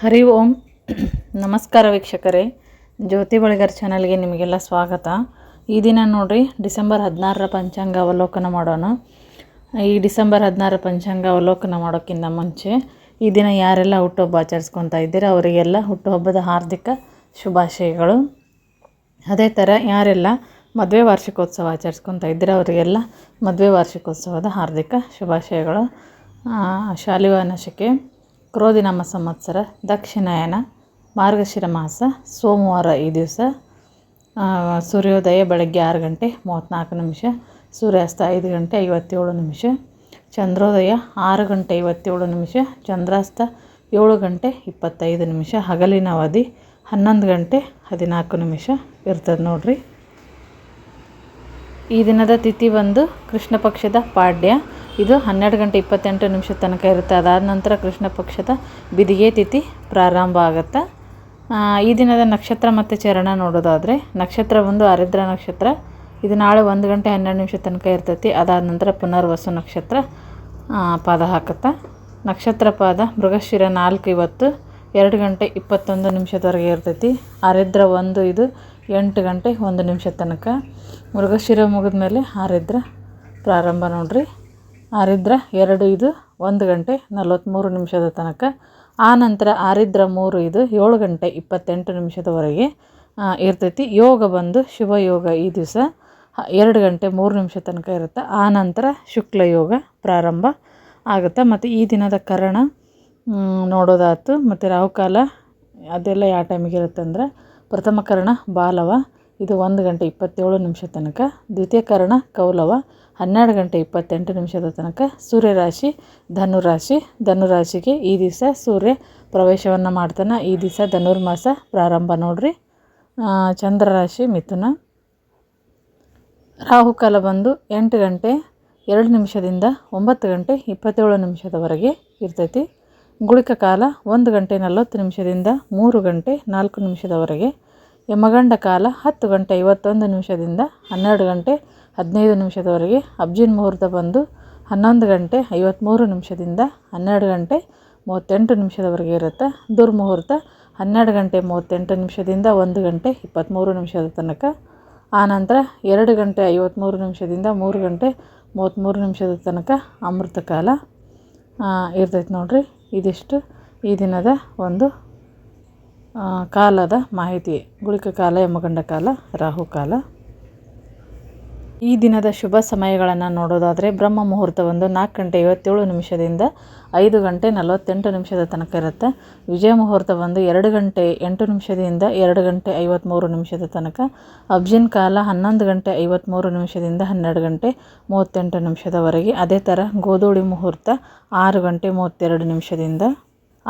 ಹರಿ ಓಂ. ನಮಸ್ಕಾರ ವೀಕ್ಷಕರೇ. ಜ್ಯೋತಿ ಬಳಿಗಾರ್ ಚಾನಲ್ಗೆ ನಿಮಗೆಲ್ಲ ಸ್ವಾಗತ. ಈ ದಿನ ನೋಡಿರಿ, ಡಿಸೆಂಬರ್ ಹದಿನಾರರ ಪಂಚಾಂಗ ಅವಲೋಕನ ಮಾಡೋಣ. ಈ ಡಿಸೆಂಬರ್ ಹದಿನಾರರ ಪಂಚಾಂಗ ಅವಲೋಕನ ಮಾಡೋಕ್ಕಿಂತ ಮುಂಚೆ ಈ ದಿನ ಯಾರೆಲ್ಲ ಹುಟ್ಟುಹಬ್ಬ ಆಚರಿಸ್ಕೊತಾ ಇದ್ದೀರಾ, ಅವರಿಗೆಲ್ಲ ಹುಟ್ಟುಹಬ್ಬದ ಹಾರ್ದಿಕ ಶುಭಾಶಯಗಳು. ಅದೇ ಥರ ಯಾರೆಲ್ಲ ಮದುವೆ ವಾರ್ಷಿಕೋತ್ಸವ ಆಚರಿಸ್ಕೊತಾ ಇದ್ದೀರಾ, ಅವರಿಗೆಲ್ಲ ಮದುವೆ ವಾರ್ಷಿಕೋತ್ಸವದ ಹಾರ್ದಿಕ ಶುಭಾಶಯಗಳು. ಶಾಲಿವ ಶಕೆ ಕ್ರೋಧಿನಾಮ ಸಂವತ್ಸರ, ದಕ್ಷಿಣಾಯನ, ಮಾರ್ಗಶಿರ ಮಾಸ, ಸೋಮವಾರ ಈ ದಿವಸ ಸೂರ್ಯೋದಯ ಬೆಳಗ್ಗೆ ಆರು ಗಂಟೆ, ಮೂವತ್ತ್ನಾಲ್ಕು ನಿಮಿಷ, ಸೂರ್ಯಾಸ್ತ ಐದು ಗಂಟೆ ಐವತ್ತೇಳು ನಿಮಿಷ, ಚಂದ್ರೋದಯ ಆರು ಗಂಟೆ ಐವತ್ತೇಳು ನಿಮಿಷ, ಚಂದ್ರಾಸ್ತ ಏಳು ಗಂಟೆ ಇಪ್ಪತ್ತೈದು ನಿಮಿಷ, ಹಗಲಿನ ಅವಧಿ ಹನ್ನೊಂದು ಗಂಟೆ ಹದಿನಾಲ್ಕು ನಿಮಿಷ ಇರ್ತದೆ ನೋಡಿರಿ. ಈ ದಿನದ ತಿಥಿ ಬಂದು ಕೃಷ್ಣ ಪಕ್ಷದ ಪಾಡ್ಯ. ಇದು ಹನ್ನೆರಡು ಗಂಟೆ ಇಪ್ಪತ್ತೆಂಟು ನಿಮಿಷ ತನಕ ಇರುತ್ತೆ. ಅದಾದ ನಂತರ ಕೃಷ್ಣ ಪಕ್ಷದ ಬಿದಿಗೆ ತಿಥಿ ಪ್ರಾರಂಭ ಆಗುತ್ತೆ. ಈ ದಿನದ ನಕ್ಷತ್ರ ಮತ್ತು ಚರಣ ನೋಡೋದಾದರೆ, ನಕ್ಷತ್ರ ಬಂದು ಆರಿದ್ರ ನಕ್ಷತ್ರ. ಇದು ನಾಳೆ ಒಂದು ಗಂಟೆ ಹನ್ನೆರಡು ನಿಮಿಷ ತನಕ ಇರ್ತೈತಿ. ಅದಾದ ನಂತರ ಪುನರ್ವಸು ನಕ್ಷತ್ರ ಪಾದ ಹಾಕುತ್ತೆ. ನಕ್ಷತ್ರ ಪಾದ ಮೃಗಶಿರ ನಾಲ್ಕು ಇವತ್ತು, ಎರಡು ಗಂಟೆ ಇಪ್ಪತ್ತೊಂದು ನಿಮಿಷದವರೆಗೆ ಇರ್ತೈತಿ. ಆರಿದ್ರ ಒಂದು, ಇದು ಎಂಟು ಗಂಟೆ ಒಂದು ನಿಮಿಷ ತನಕ. ಮೃಗಶಿರ ಮುಗಿದ್ಮೇಲೆ ಆರಿದ್ರ ಪ್ರಾರಂಭ ನೋಡ್ರಿ. ಆರಿದ್ರ ಎರಡು, ಇದು ಒಂದು ಗಂಟೆ ನಲವತ್ತ್ಮೂರು ನಿಮಿಷದ ತನಕ. ಆ ನಂತರ ಆರಿದ್ರ ಮೂರು, ಇದು ಏಳು ಗಂಟೆ ಇಪ್ಪತ್ತೆಂಟು ನಿಮಿಷದವರೆಗೆ ಇರ್ತೈತಿ. ಯೋಗ ಬಂದು ಶುಭ ಯೋಗ ಈ ದಿವಸ ಎರಡು ಗಂಟೆ ಮೂರು ನಿಮಿಷ ತನಕ ಇರುತ್ತೆ. ಆ ನಂತರ ಶುಕ್ಲ ಯೋಗ ಪ್ರಾರಂಭ ಆಗುತ್ತೆ. ಮತ್ತು ಈ ದಿನದ ಕರಣ ನೋಡೋದಾಯ್ತು. ಮತ್ತು ರಾಹುಕಾಲ ಅದೆಲ್ಲ ಯಾವ ಟೈಮಿಗೆ ಇರುತ್ತೆ ಅಂದ್ರೆ ಪ್ರಥಮ ಕರಣ ಬಾಲವ. ಇದು ಒಂದು ಗಂಟೆ ಇಪ್ಪತ್ತೇಳು ನಿಮಿಷ ತನಕ. ದ್ವಿತೀಯ ಕರ್ಣ ಕೌಲವ. ಹನ್ನೆರಡು ಗಂಟೆ ಇಪ್ಪತ್ತೆಂಟು ನಿಮಿಷದ ತನಕ ಸೂರ್ಯರಾಶಿ, ಧನುರಾಶಿ. ಧನುರಾಶಿಗೆ ಈ ದಿವಸ ಸೂರ್ಯ ಪ್ರವೇಶವನ್ನು ಮಾಡ್ತಾನೆ. ಈ ದಿವಸ ಧನುರ್ಮಾಸ ಪ್ರಾರಂಭ ನೋಡ್ರಿ. ಚಂದ್ರರಾಶಿ ಮಿಥುನ. ರಾಹುಕಾಲ ಬಂದು ಎಂಟು ಗಂಟೆ ಎರಡು ನಿಮಿಷದಿಂದ ಒಂಬತ್ತು ಗಂಟೆ ಇಪ್ಪತ್ತೇಳು ನಿಮಿಷದವರೆಗೆ ಇರ್ತೈತಿ. ಗುಳಿಕ ಕಾಲ ಒಂದು ಗಂಟೆ ನಲವತ್ತು ನಿಮಿಷದಿಂದ ಮೂರು ಗಂಟೆ ನಾಲ್ಕು ನಿಮಿಷದವರೆಗೆ ಯಮಗಂಡ ಕಾಲ ಹತ್ತು ಗಂಟೆ ಐವತ್ತೊಂದು ನಿಮಿಷದಿಂದ ಹನ್ನೆರಡು ಗಂಟೆ ಹದಿನೈದು ನಿಮಿಷದವರೆಗೆ ಅಬ್ಜಿನ ಮುಹೂರ್ತ ಬಂದು ಹನ್ನೊಂದು ಗಂಟೆ ಐವತ್ತ್ಮೂರು ನಿಮಿಷದಿಂದ ಹನ್ನೆರಡು ಗಂಟೆ ಮೂವತ್ತೆಂಟು ನಿಮಿಷದವರೆಗೆ ಇರುತ್ತೆ. ದುರ್ಮುಹೂರ್ತ ಹನ್ನೆರಡು ಗಂಟೆ ಮೂವತ್ತೆಂಟು ನಿಮಿಷದಿಂದ ಒಂದು ಗಂಟೆ ಇಪ್ಪತ್ತ್ಮೂರು ನಿಮಿಷದ ತನಕ. ಆನಂತರ ಎರಡು ಗಂಟೆ ಐವತ್ತ್ಮೂರು ನಿಮಿಷದಿಂದ ಮೂರು ಗಂಟೆ ಮೂವತ್ತ್ಮೂರು ನಿಮಿಷದ ತನಕ ಅಮೃತ ಕಾಲ ಇರ್ತೈತೆ ನೋಡಿರಿ. ಇದಿಷ್ಟು ಈ ದಿನದ ಒಂದು ಕಾಲದ ಮಾಹಿತಿ, ಗುಳಿಕ ಕಾಲ, ಯಮಗಂಡ ಕಾಲ, ರಾಹು ಕಾಲ. ಈ ದಿನದ ಶುಭ ಸಮಯಗಳನ್ನು ನೋಡೋದಾದರೆ ಬ್ರಹ್ಮ ಮುಹೂರ್ತ ಒಂದು ನಾಲ್ಕು ಗಂಟೆ ಐವತ್ತೇಳು ನಿಮಿಷದಿಂದ ಐದು ಗಂಟೆ ನಲವತ್ತೆಂಟು ನಿಮಿಷದ ತನಕ ಇರುತ್ತೆ. ವಿಜಯ ಮುಹೂರ್ತ ಬಂದು ಎರಡು ಗಂಟೆ ಎಂಟು ನಿಮಿಷದಿಂದ ಎರಡು ಗಂಟೆ ಐವತ್ತ್ಮೂರು ನಿಮಿಷದ ತನಕ. ಅಬ್ಜಿನ್ ಕಾಲ ಹನ್ನೊಂದು ಗಂಟೆ ಐವತ್ತ್ಮೂರು ನಿಮಿಷದಿಂದ ಹನ್ನೆರಡು ಗಂಟೆ ಮೂವತ್ತೆಂಟು ನಿಮಿಷದವರೆಗೆ. ಅದೇ ಥರ ಗೋಧೂಳಿ ಮುಹೂರ್ತ ಆರು ಗಂಟೆ ಮೂವತ್ತೆರಡು ನಿಮಿಷದಿಂದ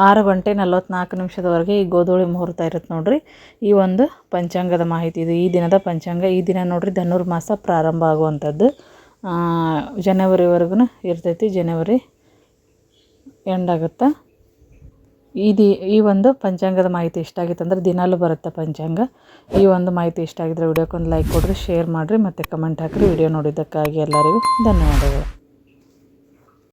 ಆರು ಗಂಟೆ ನಲ್ವತ್ನಾಲ್ಕು ನಿಮಿಷದವರೆಗೆ ಈ ಗೋಧೂಳಿ ಮುಹೂರ್ತ ಇರುತ್ತೆ ನೋಡ್ರಿ. ಈ ಒಂದು ಪಂಚಾಂಗದ ಮಾಹಿತಿ ಇದು. ಈ ದಿನದ ಪಂಚಾಂಗ. ಈ ದಿನ ನೋಡ್ರಿ ಧನುರ್ಮಾಸ ಪ್ರಾರಂಭ ಆಗುವಂಥದ್ದು. ಜನವರಿವರೆಗೂ ಇರ್ತೈತಿ. ಜನವರಿ ಎಂಡ್ ಆಗುತ್ತೆ? ಈ ಈ ಒಂದು ಪಂಚಾಂಗದ ಮಾಹಿತಿ ಇಷ್ಟ ಆಗಿತ್ತು ಅಂದ್ರೆ ದಿನಾಲೂ ಬರುತ್ತೆ ಪಂಚಾಂಗ. ಈ ಒಂದು ಮಾಹಿತಿ ಇಷ್ಟ ಆಗಿದ್ರೆ ವಿಡಿಯೋಕ್ಕೊಂದು ಲೈಕ್ ಕೊಡ್ರಿ ಶೇರ್ ಮಾಡಿರಿ ಮತ್ತು ಕಮೆಂಟ್ ಹಾಕಿರಿ. ವಿಡಿಯೋ ನೋಡಿದ್ದಕ್ಕಾಗಿ ಎಲ್ಲರಿಗೂ ಧನ್ಯವಾದಗಳು.